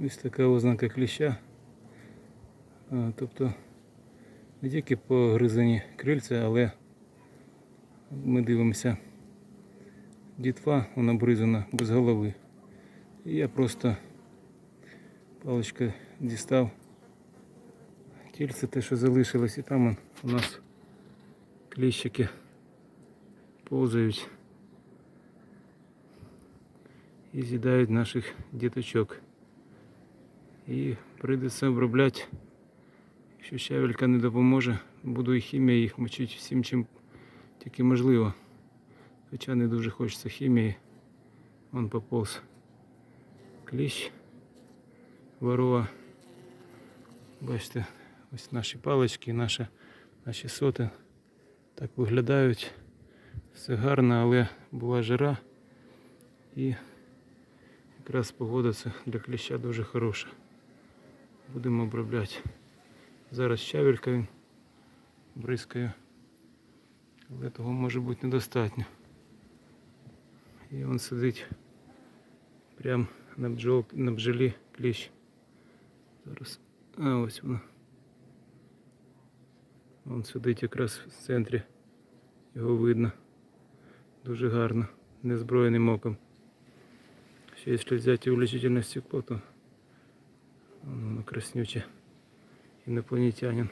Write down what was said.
Ось така ознака кліща. А, Тобто не тільки погризані крильця, але ми дивимося дітва, вона обризана без голови. І я просто паличкою дістав тільце те, що залишилось, і там он у нас кліщики повзають і з'їдають наших діточок. І прийдеться обробляти. Якщо щавелька не допоможе, буду і хімією їх мочити всім, чим тільки можливо. Хоча не дуже хочеться хімії. Вон поповз кліщ, ворова. Бачите, ось наші палички, наші, наші соти так виглядають. Все гарно, але була жара і якраз погода це для кліща дуже хороша. Будемо обробляти. Зараз щавелька він бризкає, але того може бути недостатньо. І він сидить прямо на, бджол, на бджолі кліщ. Зараз. А ось воно. Він сидить якраз в центрі. Його видно. Дуже гарно. Незброєним оком. Ще якщо взяти увеличительне стекло, то краснюче. Інопланетянин.